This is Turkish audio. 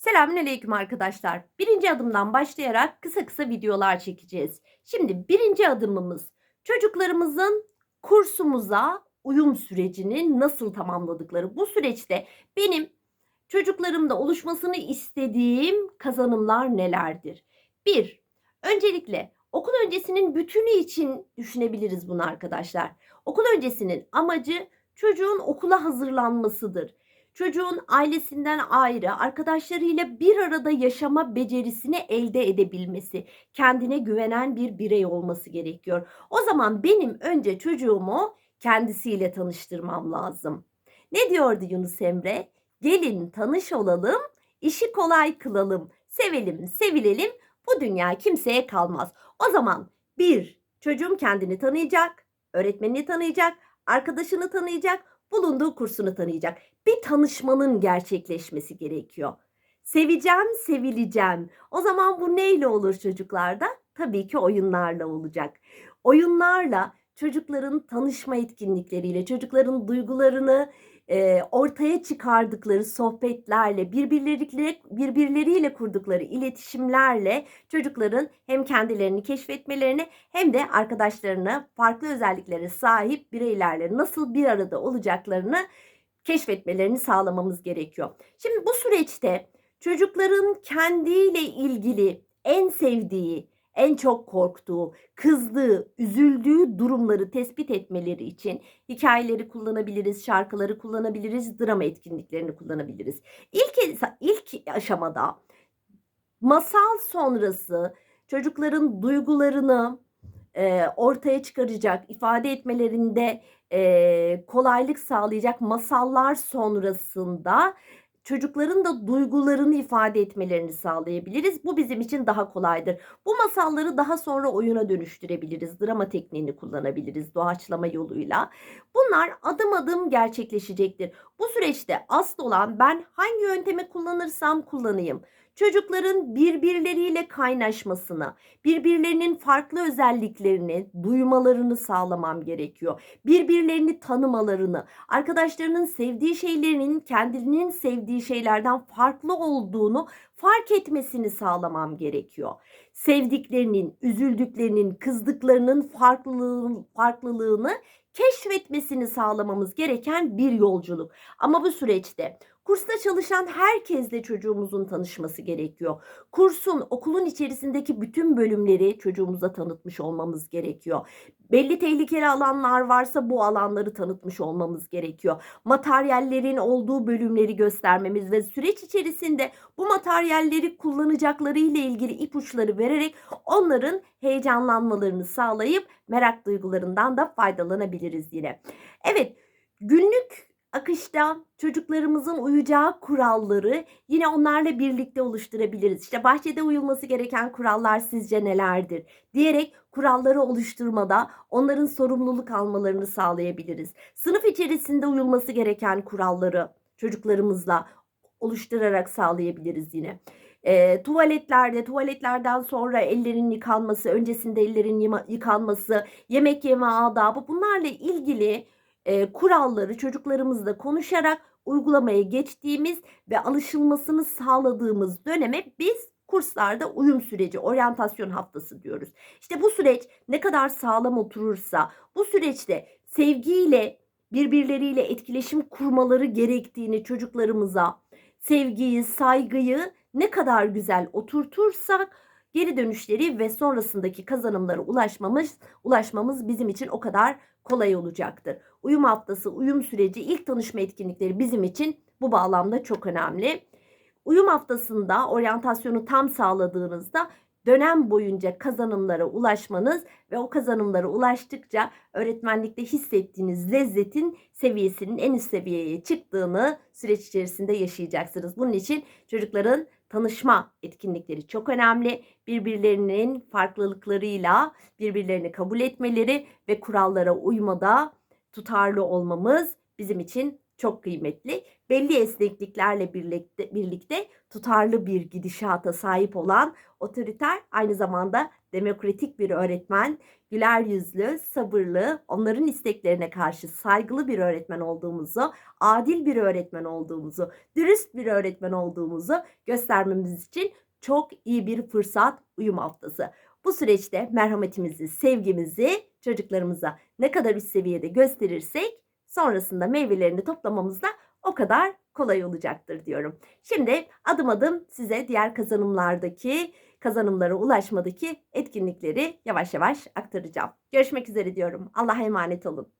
Selamünaleyküm arkadaşlar. Birinci adımdan başlayarak kısa kısa videolar çekeceğiz. Şimdi birinci adımımız çocuklarımızın kursumuza uyum sürecini nasıl tamamladıkları. Bu süreçte benim çocuklarımda oluşmasını istediğim kazanımlar nelerdir? Bir, öncelikle okul öncesinin bütünü için düşünebiliriz bunu arkadaşlar. Okul öncesinin amacı çocuğun okula hazırlanmasıdır çocuğun ailesinden ayrı, arkadaşlarıyla bir arada yaşama becerisini elde edebilmesi, kendine güvenen bir birey olması gerekiyor. O zaman benim önce çocuğumu kendisiyle tanıştırmam lazım. Ne diyordu Yunus Emre? Gelin tanış olalım, işi kolay kılalım, sevelim, sevilelim, bu dünya kimseye kalmaz. O zaman bir, çocuğum kendini tanıyacak, öğretmenini tanıyacak, arkadaşını tanıyacak, bulunduğu kursunu tanıyacak. Bir tanışmanın gerçekleşmesi gerekiyor. Seveceğim, sevileceğim. O zaman bu neyle olur çocuklarda? Tabii ki oyunlarla olacak. Oyunlarla çocukların tanışma etkinlikleriyle, çocukların duygularını e, ortaya çıkardıkları sohbetlerle, birbirleriyle, birbirleriyle kurdukları iletişimlerle çocukların hem kendilerini keşfetmelerini hem de arkadaşlarına farklı özelliklere sahip bireylerle nasıl bir arada olacaklarını keşfetmelerini sağlamamız gerekiyor. Şimdi bu süreçte çocukların kendiyle ilgili en sevdiği, en çok korktuğu, kızdığı, üzüldüğü durumları tespit etmeleri için hikayeleri kullanabiliriz, şarkıları kullanabiliriz, drama etkinliklerini kullanabiliriz. İlk ilk aşamada masal sonrası çocukların duygularını e, ortaya çıkaracak, ifade etmelerinde e, kolaylık sağlayacak masallar sonrasında çocukların da duygularını ifade etmelerini sağlayabiliriz. Bu bizim için daha kolaydır. Bu masalları daha sonra oyuna dönüştürebiliriz. Drama tekniğini kullanabiliriz doğaçlama yoluyla. Bunlar adım adım gerçekleşecektir. Bu süreçte asıl olan ben hangi yöntemi kullanırsam kullanayım çocukların birbirleriyle kaynaşmasına, birbirlerinin farklı özelliklerini duymalarını sağlamam gerekiyor. Birbirlerini tanımalarını, arkadaşlarının sevdiği şeylerinin kendinin sevdiği şeylerden farklı olduğunu fark etmesini sağlamam gerekiyor. Sevdiklerinin, üzüldüklerinin, kızdıklarının farklılığını, farklılığını keşfetmesini sağlamamız gereken bir yolculuk. Ama bu süreçte Kursta çalışan herkesle çocuğumuzun tanışması gerekiyor. Kursun, okulun içerisindeki bütün bölümleri çocuğumuza tanıtmış olmamız gerekiyor. Belli tehlikeli alanlar varsa bu alanları tanıtmış olmamız gerekiyor. Materyallerin olduğu bölümleri göstermemiz ve süreç içerisinde bu materyalleri kullanacakları ile ilgili ipuçları vererek onların heyecanlanmalarını sağlayıp merak duygularından da faydalanabiliriz yine. Evet, günlük akışta çocuklarımızın uyacağı kuralları yine onlarla birlikte oluşturabiliriz. İşte bahçede uyulması gereken kurallar sizce nelerdir? Diyerek kuralları oluşturmada onların sorumluluk almalarını sağlayabiliriz. Sınıf içerisinde uyulması gereken kuralları çocuklarımızla oluşturarak sağlayabiliriz yine. E, tuvaletlerde, tuvaletlerden sonra ellerin yıkanması, öncesinde ellerin yıkanması, yemek yeme adabı bunlarla ilgili e, kuralları çocuklarımızla konuşarak uygulamaya geçtiğimiz ve alışılmasını sağladığımız döneme biz kurslarda uyum süreci, oryantasyon haftası diyoruz. İşte bu süreç ne kadar sağlam oturursa, bu süreçte sevgiyle birbirleriyle etkileşim kurmaları gerektiğini çocuklarımıza, sevgiyi, saygıyı ne kadar güzel oturtursak geri dönüşleri ve sonrasındaki kazanımlara ulaşmamız ulaşmamız bizim için o kadar kolay olacaktır. Uyum haftası, uyum süreci, ilk tanışma etkinlikleri bizim için bu bağlamda çok önemli. Uyum haftasında oryantasyonu tam sağladığınızda dönem boyunca kazanımlara ulaşmanız ve o kazanımlara ulaştıkça öğretmenlikte hissettiğiniz lezzetin seviyesinin en üst seviyeye çıktığını süreç içerisinde yaşayacaksınız. Bunun için çocukların tanışma etkinlikleri çok önemli. Birbirlerinin farklılıklarıyla birbirlerini kabul etmeleri ve kurallara uymada tutarlı olmamız bizim için çok kıymetli. Belli esnekliklerle birlikte, birlikte tutarlı bir gidişata sahip olan otoriter aynı zamanda demokratik bir öğretmen, güler yüzlü, sabırlı, onların isteklerine karşı saygılı bir öğretmen olduğumuzu, adil bir öğretmen olduğumuzu, dürüst bir öğretmen olduğumuzu göstermemiz için çok iyi bir fırsat uyum haftası. Bu süreçte merhametimizi, sevgimizi çocuklarımıza ne kadar üst seviyede gösterirsek sonrasında meyvelerini toplamamız da o kadar kolay olacaktır diyorum. Şimdi adım adım size diğer kazanımlardaki kazanımlara ulaşmadaki etkinlikleri yavaş yavaş aktaracağım. Görüşmek üzere diyorum. Allah'a emanet olun.